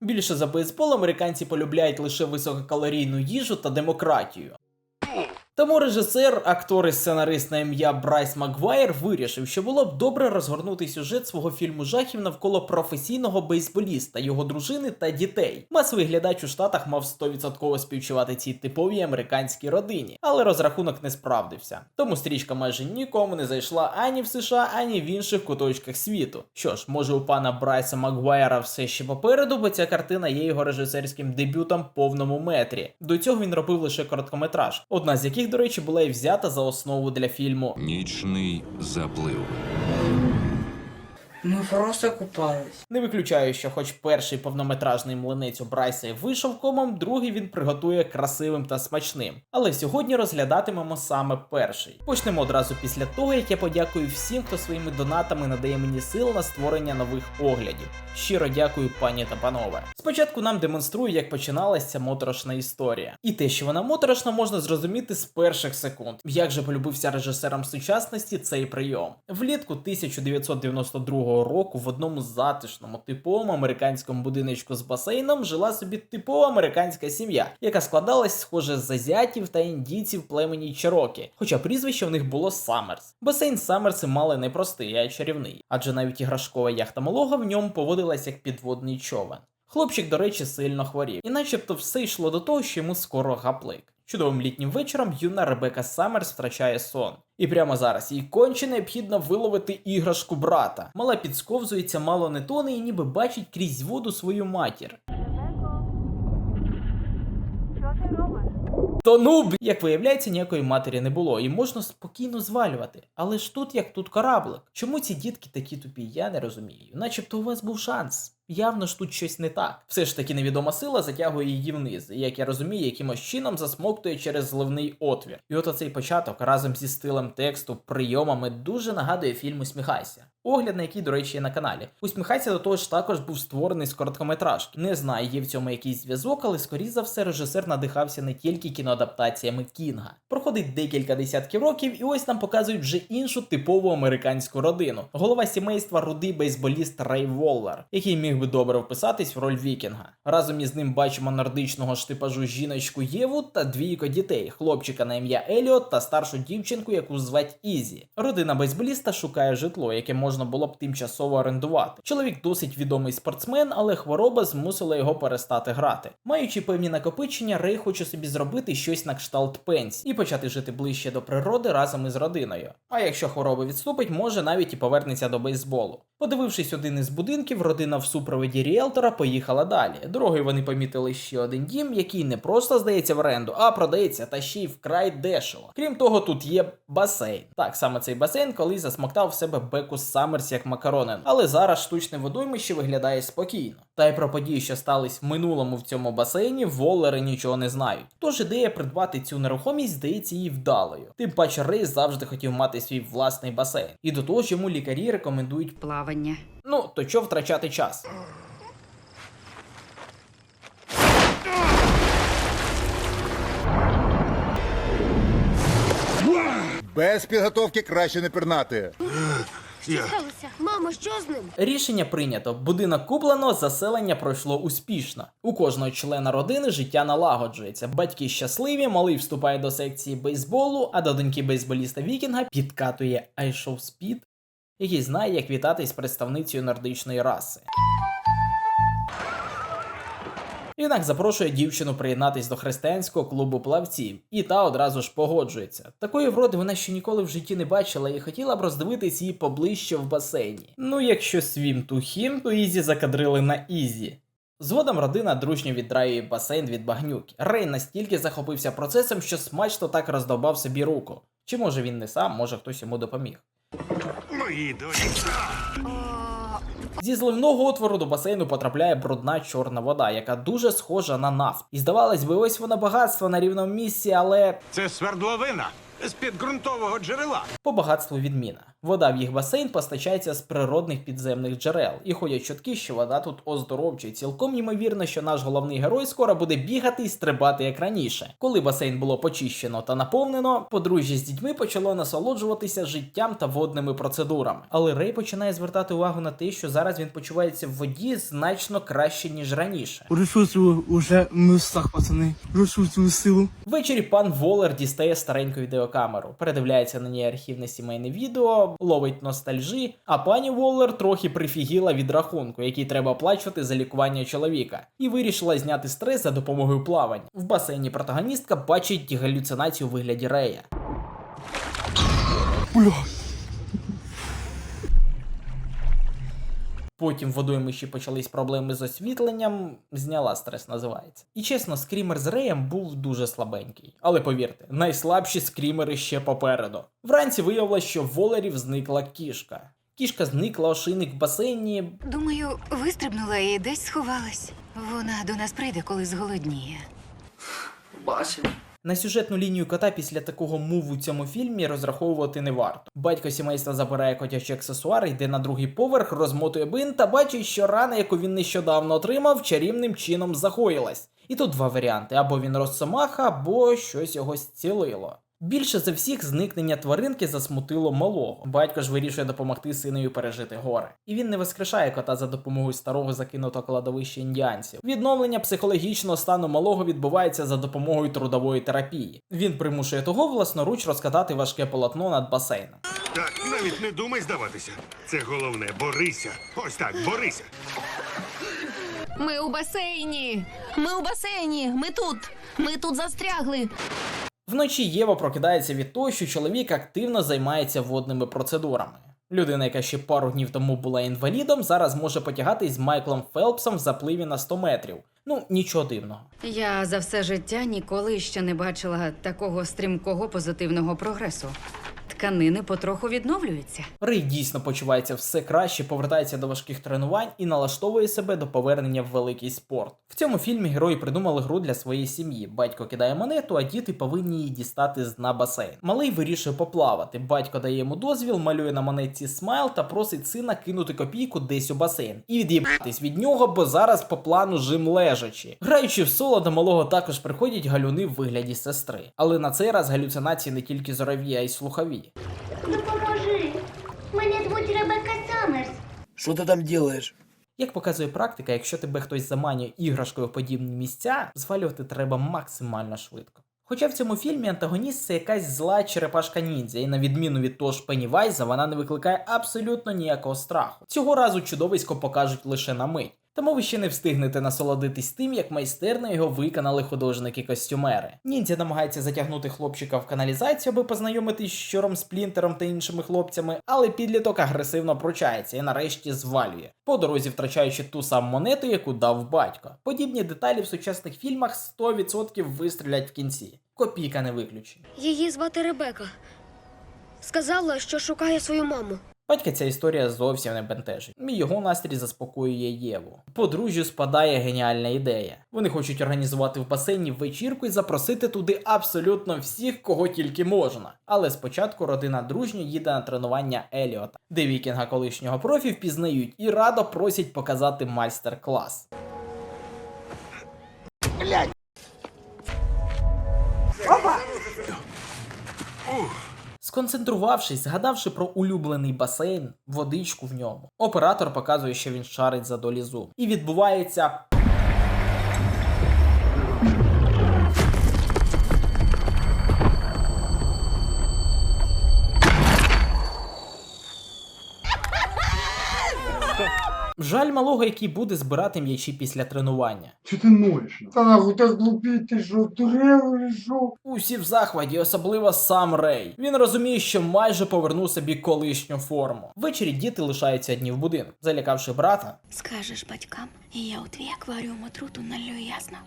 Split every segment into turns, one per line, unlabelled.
Більше за бейсбол американці полюбляють лише висококалорійну їжу та демократію. Тому режисер, актор і сценарист на ім'я Брайс Макгвайр вирішив, що було б добре розгорнути сюжет свого фільму жахів навколо професійного бейсболіста, його дружини та дітей. Масовий глядач у штатах мав 100% співчувати цій типовій американській родині, але розрахунок не справдився. Тому стрічка майже нікому не зайшла ані в США, ані в інших куточках світу. Що ж, може у пана Брайса Макгвайра все ще попереду, бо ця картина є його режисерським дебютом в повному метрі. До цього він робив лише короткометраж, одна з яких, до речі, була і взята за основу для фільму.
Нічний заплив.
Мы просто купались.
Не виключаю, що хоч перший повнометражний млинець у Брайса і вийшов комом, другий він приготує красивим та смачним. Але сьогодні розглядатимемо саме перший. Почнемо одразу після того, як я подякую всім, хто своїми донатами надає мені сил на створення нових оглядів. Щиро дякую, пані та панове. Спочатку нам демонструю, як починалася моторошна історія. І те, що вона моторошна, можна зрозуміти з перших секунд. Як же полюбився режисерам сучасності цей прийом. Влітку 1992 року в одному затишному типовому американському будиночку з басейном жила собі типова американська сім'я, яка складалась схоже з азіатів та індійців племені Чирокі, хоча прізвище в них було Саммерс. Басейн Саммерси мали не простий, а чарівний, адже навіть іграшкова яхта малого в ньому поводилась як підводний човен. Хлопчик, до речі, сильно хворів, і начебто все йшло до того, що йому скоро гаплик. Чудовим літнім вечором юна Ребека Саммерс втрачає сон. І прямо зараз їй конче необхідно виловити іграшку брата. Мала підсковзується, мало не тоне і ніби бачить крізь воду свою матір.
Що ти робиш?
То ну, б- як виявляється, ніякої матері не було, і можна спокійно звалювати. Але ж тут як тут кораблик. Чому ці дітки такі тупі, я не розумію. Начебто у вас був шанс. Явно ж тут щось не так. Все ж таки невідома сила затягує її вниз, і як я розумію, якимось чином засмоктує через зливний отвір. І от оцей початок разом зі стилем тексту, прийомами дуже нагадує фільм Усміхайся. Огляд на який, до речі, є на каналі. Усміхайся до того ж також був створений з короткометражки. Не знаю, є в цьому якийсь зв'язок, але скоріш за все режисер надихався не тільки кіноадаптаціями Кінга. Проходить декілька десятків років, і ось нам показують вже іншу типову американську родину. Голова сімейства рудий бейсболіст Рей Воллер, який міг би добре вписатись в роль вікінга. Разом із ним бачимо нордичного ж типажу жіночку Єву та двійко дітей: хлопчика на ім'я Еліот та старшу дівчинку, яку звать Ізі. Родина бейсболіста шукає житло, яке можна було б тимчасово орендувати. Чоловік досить відомий спортсмен, але хвороба змусила його перестати грати. Маючи певні накопичення, Рей хоче собі зробити щось на кшталт пенсії і почати жити ближче до природи разом із родиною. А якщо хвороба відступить, може навіть і повернеться до бейсболу. Подивившись один із будинків, родина в супроводі ріелтора поїхала далі. Дорогою вони помітили ще один дім, який не просто здається в оренду, а продається та ще й вкрай дешево. Крім того, тут є басейн. Так, саме цей басейн колись засмоктав в себе Бекус Саммерс як макаронен, але зараз штучне водоймище виглядає спокійно. Та й про події, що стались в минулому в цьому басейні, волери нічого не знають. Тож ідея придбати цю нерухомість здається їй вдалою. Тим паче Рей завжди хотів мати свій власний басейн. І до того ж йому лікарі рекомендують
плавання.
Ну, то чого втрачати час?
Без підготовки краще не пірнати.
Сталося? Мамо, що з ним?
Рішення прийнято. Будинок куплено, заселення пройшло успішно. У кожного члена родини життя налагоджується. Батьки щасливі, малий вступає до секції бейсболу, а до доньки бейсболіста Вікінга підкатує iShow Speed, який знає, як вітатись з представницею нордичної раси. Юнак запрошує дівчину приєднатись до християнського клубу плавців, і та одразу ж погоджується. Такої вроди вона ще ніколи в житті не бачила і хотіла б роздивитись її поближче в басейні. Ну, якщо свім тухім, то Ізі закадрили на Ізі. Згодом родина дружньо віддраює басейн від багнюки. Рей настільки захопився процесом, що смачно так роздовбав собі руку. Чи може він не сам, може хтось йому допоміг. Зі зливного отвору до басейну потрапляє брудна чорна вода, яка дуже схожа на нафт. І здавалось би, ось вона багатство на рівному місці, але
Це свердловина.
З-під ґрунтового джерела.
По багатству відміна. Вода в їх басейн постачається з природних підземних джерел, і ходять чутки, що вода тут оздоровчує. Цілком ймовірно, що наш головний герой скоро буде бігати і стрибати як раніше. Коли басейн було почищено та наповнено, подружжя з дітьми почало насолоджуватися життям та водними процедурами. Але Рей починає звертати увагу на те, що зараз він почувається в воді значно краще ніж раніше.
Ресурсу уже містах, пацани. Ресурсу силу.
Ввечері пан Волер дістає стареньку відеокамеру, передивляється на ній архівне сімейне відео, ловить ностальжі, а пані Воллер трохи прифігіла від рахунку, який треба оплачувати за лікування чоловіка, і вирішила зняти стрес за допомогою плавань. В басейні протагоністка бачить галюцинацію у вигляді Рея.
Бля.
Потім в водоймищі почались проблеми з освітленням, зняла стрес, називається. І чесно, скрімер з Реєм був дуже слабенький. Але повірте, найслабші скрімери ще попереду. Вранці виявилось, що в Волерів зникла кішка. Кішка зникла, ошийник в басейні.
Думаю, вистрибнула і десь сховалась. Вона до нас прийде, коли зголодніє.
На сюжетну лінію кота після такого муву у цьому фільмі розраховувати не варто. Батько сімейства забирає котячі аксесуар, йде на другий поверх, розмотує бин та бачить, що рана, яку він нещодавно отримав, чарівним чином загоїлась. І тут два варіанти: або він розсомаха, або щось його зцілило. Більше за всіх зникнення тваринки засмутило малого. Батько ж вирішує допомогти синові пережити горе. І він не воскрешає кота за допомогою старого закинутого кладовища індіанців. Відновлення психологічного стану малого відбувається за допомогою трудової терапії. Він примушує того власноруч розкатати важке полотно над басейном.
Так, навіть не думай здаватися. Це головне, борися. Ось так, борися.
Ми у басейні. Ми у басейні. Ми тут. Ми тут застрягли.
Вночі Єва прокидається від того, що чоловік активно займається водними процедурами. Людина, яка ще пару днів тому була інвалідом, зараз може потягатись з Майклом Фелпсом в запливі на 100 метрів. Ну, нічого дивного.
Я за все життя ніколи ще не бачила такого стрімкого позитивного прогресу. Тканини потроху відновлюються.
Рей дійсно почувається все краще, повертається до важких тренувань і налаштовує себе до повернення в великий спорт. В цьому фільмі герої придумали гру для своєї сім'ї. Батько кидає монету, а діти повинні її дістати з дна басейн. Малий вирішує поплавати. Батько дає йому дозвіл, малює на монетці смайл та просить сина кинути копійку десь у басейн і від'їбатись від нього, бо зараз по плану жим лежачи. Граючи в соло до малого також приходять галюни в вигляді сестри. Але на цей раз галюцинації не тільки зорові, а й слухові.
Допоможи. Мене звуть Ребекка Саммерс.
Що ти там делаєш?
Як показує практика, якщо тебе хтось заманює іграшкою в подібні місця, звалювати треба максимально швидко. Хоча в цьому фільмі антагоніст це якась зла черепашка ніндзя, і на відміну від того ж Пеннівайза, вона не викликає абсолютно ніякого страху. Цього разу чудовисько покажуть лише на мить. Тому ви ще не встигнете насолодитись тим, як майстерно його виконали художники-костюмери. Ніндзя намагається затягнути хлопчика в каналізацію, аби познайомитись з щором Сплінтером та іншими хлопцями, але підліток агресивно пручається і нарешті звалює, по дорозі втрачаючи ту саму монету, яку дав батько. Подібні деталі в сучасних фільмах 100% вистрілять в кінці. Копійка не виключення.
Її звати Ребека. Сказала, що шукає свою маму.
Батька ця історія зовсім не бентежить. І його настрій заспокоює Єву. Подружжю спадає геніальна ідея. Вони хочуть організувати в басейні вечірку і запросити туди абсолютно всіх, кого тільки можна. Але спочатку родина дружньо їде на тренування Еліота, де вікінга колишнього профі впізнають і радо просять показати майстер-клас. Сконцентрувавшись, згадавши про улюблений басейн, водичку в ньому, оператор показує, що він шарить за долі зуб. І відбувається. Жаль малого, який буде збирати м'ячі після тренування.
Чи ти ноєш? Та нахуй так глупіть, ти що, дурел що?
Усі в захваті, особливо сам Рей. Він розуміє, що майже повернув собі колишню форму. Ввечері діти лишаються одні в будинку. Залякавши брата,
Скажеш батькам, і я у твій акваріум отруту налью ясно.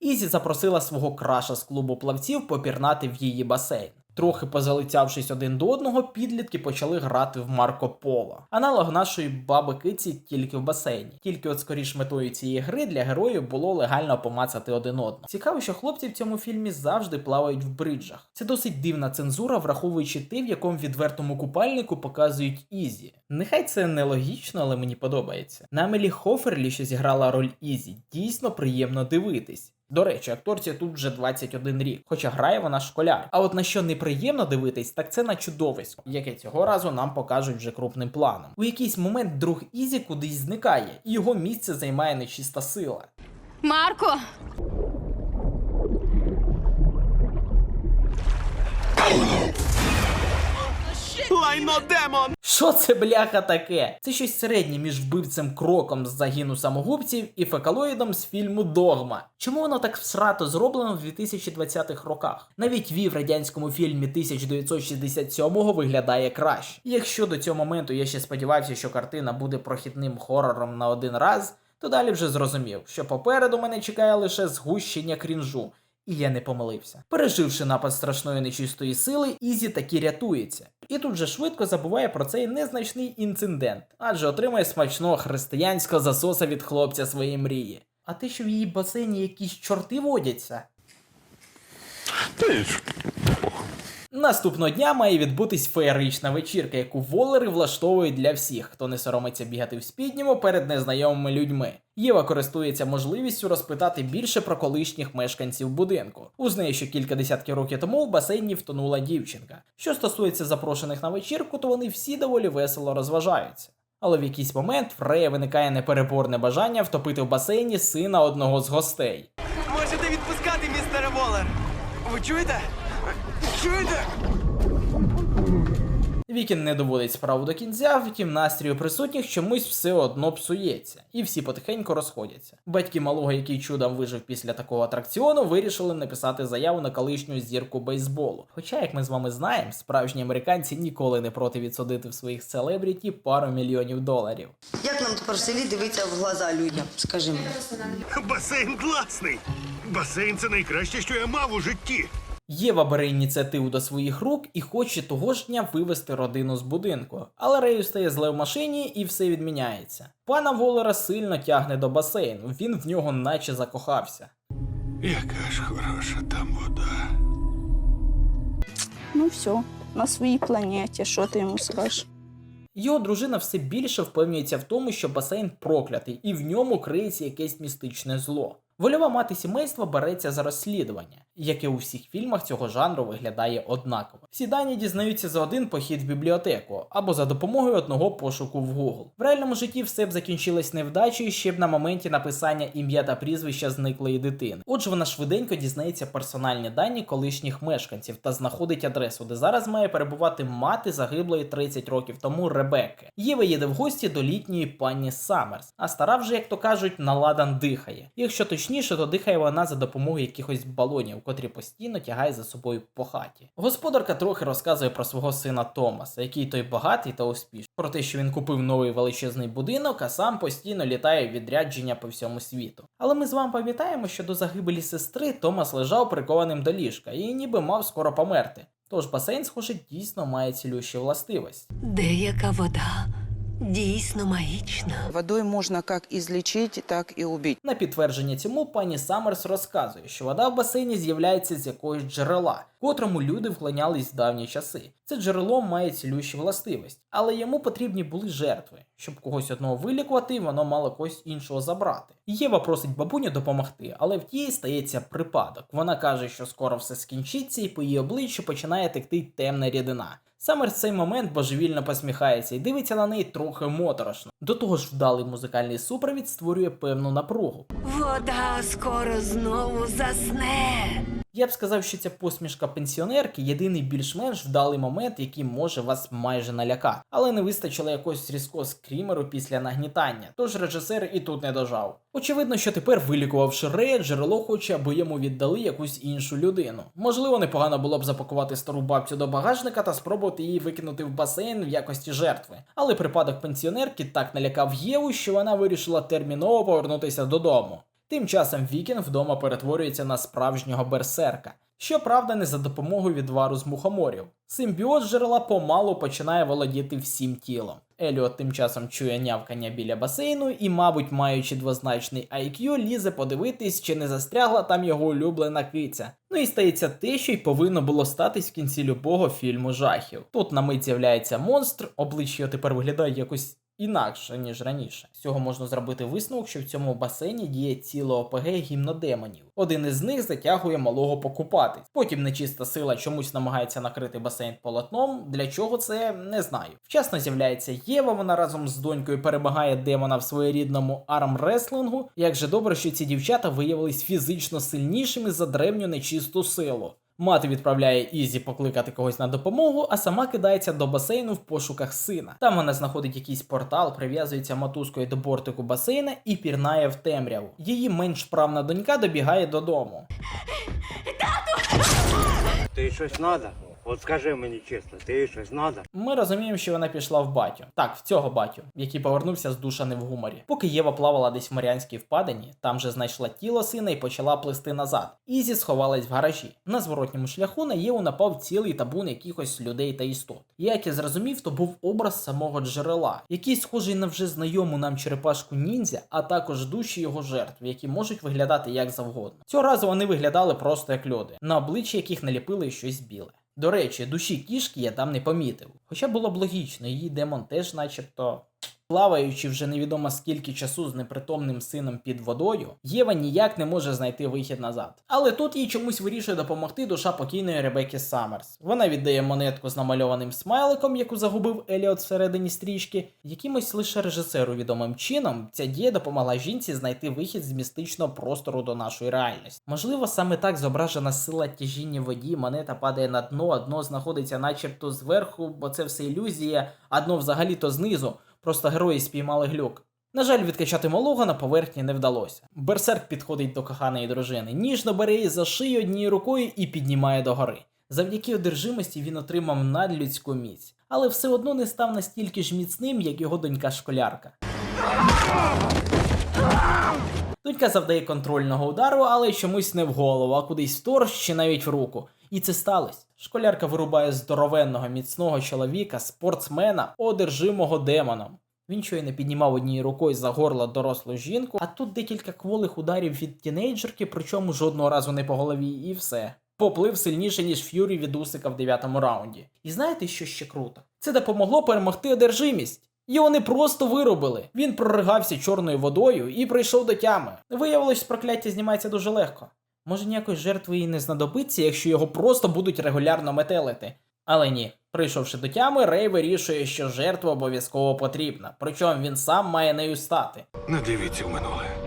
Ізі запросила свого краша з клубу плавців попірнати в її басейн. Трохи позалицявшись один до одного, підлітки почали грати в Марко Поло. Аналог нашої баби Киці тільки в басейні. Тільки от скоріш метою цієї гри для героїв було легально помацати один одного. Цікаво, що хлопці в цьому фільмі завжди плавають в бриджах. Це досить дивна цензура, враховуючи те, в якому відвертому купальнику показують Ізі. Нехай це нелогічно, але мені подобається. На Амелі Хоферлі, що зіграла роль Ізі, дійсно приємно дивитись. До речі, акторці тут вже 21 рік, хоча грає вона школяр. А от на що неприємно дивитись, так це на чудовисько, яке цього разу нам покажуть вже крупним планом. У якийсь момент друг Ізі кудись зникає, і його місце займає нечиста сила.
Марко!
Що це бляха таке? Це щось середнє між вбивцем кроком з загину самогубців і фекалоїдом з фільму Догма. Чому воно так всрато зроблено в 2020-х роках? Навіть вій в радянському фільмі 1967-го виглядає краще. Якщо до цього моменту я ще сподівався, що картина буде прохідним хорором на один раз, то далі вже зрозумів, що попереду мене чекає лише згущення крінжу. І я не помилився. Переживши напад страшної нечистої сили, Ізі таки рятується. І тут же швидко забуває про цей незначний інцидент, адже отримує смачного християнського засоса від хлопця своєї мрії. А те, що в її басейні якісь чорти водяться. Наступного дня має відбутись феєрична вечірка, яку волери влаштовують для всіх, хто не соромиться бігати в спідньому перед незнайомими людьми. Єва користується можливістю розпитати більше про колишніх мешканців будинку. Узнає, що кілька десятків років тому в басейні втонула дівчинка. Що стосується запрошених на вечірку, то вони всі доволі весело розважаються. Але в якийсь момент в Рея виникає непереборне бажання втопити в басейні сина одного з гостей.
Можете відпускати, містере Волер. Ви чуєте?
Вікін не доводить справу до кінця, втім настрій у присутніх чомусь все одно псується, і всі потихеньку розходяться. Батьки малого, який чудом вижив після такого атракціону, вирішили написати заяву на колишню зірку бейсболу. Хоча, як ми з вами знаємо, справжні американці ніколи не проти відсудити в своїх селебріті пару мільйонів доларів.
Як нам тепер в селі дивитися в глаза людям? Скажи мені.
Басейн класний. Басейн це найкраще, що я мав у житті.
Єва бере ініціативу до своїх рук і хоче того ж дня вивести родину з будинку. Але Рею стає зле в машині і все відміняється. Пана Волера сильно тягне до басейну, він в нього наче закохався.
Яка ж хороша там вода.
Ну все, на своїй планеті, що ти йому скажеш?
Його дружина все більше впевнюється в тому, що басейн проклятий, і в ньому криється якесь містичне зло. Вольова мати сімейства береться за розслідування, яке у всіх фільмах цього жанру виглядає однаково. Всі дані дізнаються за один похід в бібліотеку або за допомогою одного пошуку в Google. В реальному житті все б закінчилось невдачею ще б на моменті написання ім'я та прізвища зниклої дитини. Отже, вона швиденько дізнається персональні дані колишніх мешканців та знаходить адресу, де зараз має перебувати мати загиблої 30 років тому Ребекки. Єва їде в гості до літньої пані Саммерс, а стара вже, як то кажуть, наладан дихає. Якщо точніше, то дихає вона за допомогою якихось балонів, котрі постійно тягає за собою по хаті. Господарка трохи розказує про свого сина Томаса, який той багатий та успішний, про те, що він купив новий величезний будинок, а сам постійно літає відрядження по всьому світу. Але ми з вами пам'ятаємо, що до загибелі сестри Томас лежав прикованим до ліжка і ніби мав скоро померти. Тож басейн, схоже, дійсно має цілющі властивості.
Деяка вода дійсно магічна.
Водою можна як і злічити, так і убити.
На підтвердження цьому пані Саммерс розказує, що вода в басейні з'являється з якогось джерела, котрому люди вклонялись в давні часи. Це джерело має цілющі властивості, але йому потрібні були жертви. Щоб когось одного вилікувати, воно мало когось іншого забрати. Єва просить бабуню допомогти, але в тій стається припадок. Вона каже, що скоро все скінчиться, і по її обличчю починає текти темна рідина. Саме в цей момент божевільно посміхається і дивиться на неї трохи моторошно. До того ж, вдалий музикальний супровід створює певну напругу.
Вода скоро знову засне.
Я б сказав, що ця посмішка пенсіонерки єдиний більш-менш вдалий момент, який може вас майже налякати. Але не вистачило якогось різкого скрімеру після нагнітання, тож режисер і тут не дожав. Очевидно, що тепер, вилікувавши Рея, джерело хоче, аби йому віддали якусь іншу людину. Можливо, непогано було б запакувати стару бабцю до багажника та спробувати її викинути в басейн в якості жертви. Але припадок пенсіонерки так налякав Єву, що вона вирішила терміново повернутися додому. Тим часом Вікінг вдома перетворюється на справжнього берсерка. Щоправда, не за допомогою відвару з мухоморів. Симбіоз джерела помалу починає володіти всім тілом. Еліот тим часом чує нявкання біля басейну і, мабуть, маючи двозначний IQ, лізе подивитись, чи не застрягла там його улюблена киця. Ну і стається те, що й повинно було статись в кінці любого фільму жахів. Тут на мить з'являється монстр, обличчя тепер виглядає якось інакше, ніж раніше. З цього можна зробити висновок, що в цьому басейні діє ціле ОПГ гімнодемонів. Один із них затягує малого покупатись. Потім нечиста сила чомусь намагається накрити басейн полотном. Для чого це не знаю. Вчасно з'являється Єва. Вона разом з донькою перемагає демона в своєрідному армреслингу. Як же добре, що ці дівчата виявились фізично сильнішими за древню нечисту силу. Мати відправляє Ізі покликати когось на допомогу, а сама кидається до басейну в пошуках сина. Там вона знаходить якийсь портал, прив'язується мотузкою до бортику басейна і пірнає в темряву. Її менш вправна донька добігає додому.
Ти щось треба? От скажи мені чесно, ти щось треба?
Ми розуміємо, що вона пішла в батю. Так, в цього батю, який повернувся з душа не в гуморі. Поки Єва плавала десь в Маріанській впадині, там же знайшла тіло сина і почала плисти назад. Ізі сховалась в гаражі. На зворотньому шляху на Єву напав цілий табун якихось людей та істот. Як я зрозумів, то був образ самого джерела, який схожий на вже знайому нам черепашку ніндзя, а також душі його жертв, які можуть виглядати як завгодно. Цього разу вони виглядали просто як люди, на обличчі яких наліпили щось біле. До речі, душі кішки я там не помітив. Хоча було б логічно, її демон теж, начебто. Плаваючи вже невідомо скільки часу з непритомним сином під водою, Єва ніяк не може знайти вихід назад. Але тут їй чомусь вирішує допомогти душа покійної Ребекки Саммерс. Вона віддає монетку з намальованим смайликом, яку загубив Еліот всередині стрічки. Якимось лише режисеру відомим чином ця дія допомогла жінці знайти вихід з містичного простору до нашої реальності. Можливо, саме так зображена сила тяжіння воді, монета падає на дно, а дно знаходиться начебто зверху, бо це все ілюзія, а дно взагалі-то знизу. Просто герої спіймали глюк. На жаль, відкачати малого на поверхні не вдалося. Берсерк підходить до коханої дружини, ніжно бере її за шию однією рукою і піднімає догори. Завдяки одержимості він отримав надлюдську міць, але все одно не став настільки ж міцним, як його донька школярка. Донька завдає контрольного удару, але чомусь не в голову, а кудись в торс чи навіть в руку. І це сталося. Школярка вирубає здоровенного міцного чоловіка, спортсмена, одержимого демоном. Він щойно піднімав однією рукою за горло дорослу жінку, а тут декілька кволих ударів від тінейджерки, причому жодного разу не по голові, і все. Поплив сильніше, ніж Ф'юрі від Усика в дев'ятому раунді. І знаєте, що ще круто? Це допомогло перемогти одержимість. Його не просто виробили. Він проригався чорною водою і прийшов до тями. Виявилось, прокляття знімається дуже легко. Може ніякої жертви і не знадобиться, якщо його просто будуть регулярно метелити. Але ні, прийшовши до тями, Рей вирішує, що жертва обов'язково потрібна, причому він сам має нею стати.
Не дивіться в минуле.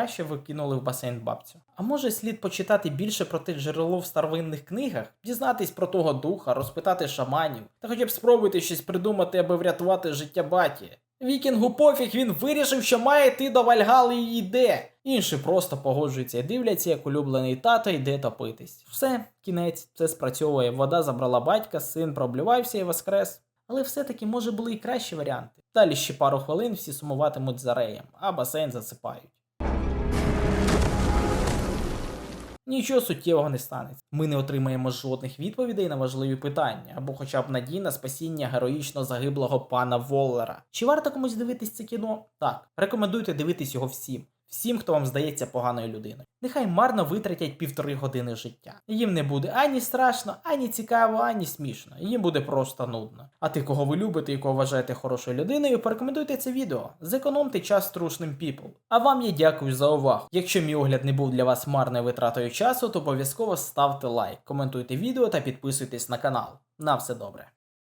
Краще ви кинули в басейн бабцю. А може слід почитати більше про те джерело в старовинних книгах, дізнатись про того духа, розпитати шаманів, та хоча б спробуйте щось придумати, аби врятувати життя баті. Вікінгу пофіг, він вирішив, що має йти до Вальгали і йде. Інші просто погоджуються і дивляться, як улюблений тато йде топитись. Все, кінець, це спрацьовує. Вода забрала батька, син проблювався і воскрес. Але все-таки може були і кращі варіанти. Далі ще пару хвилин всі сумуватимуть за реєм, а басейн засипають. Нічого суттєвого не станеться. Ми не отримаємо жодних відповідей на важливі питання, або хоча б надій на спасіння героїчно загиблого пана Воллера. Чи варто комусь дивитись це кіно? Так, рекомендуйте дивитись його всім. Всім, хто вам здається поганою людиною. Нехай марно витратять півтори години життя. Їм не буде ані страшно, ані цікаво, ані смішно. Їм буде просто нудно. А ти, кого ви любите і кого вважаєте хорошою людиною, порекомендуйте це відео. Зекономте час трушним people. А вам я дякую за увагу. Якщо мій огляд не був для вас марною витратою часу, то обов'язково ставте лайк, коментуйте відео та підписуйтесь на канал. На все добре.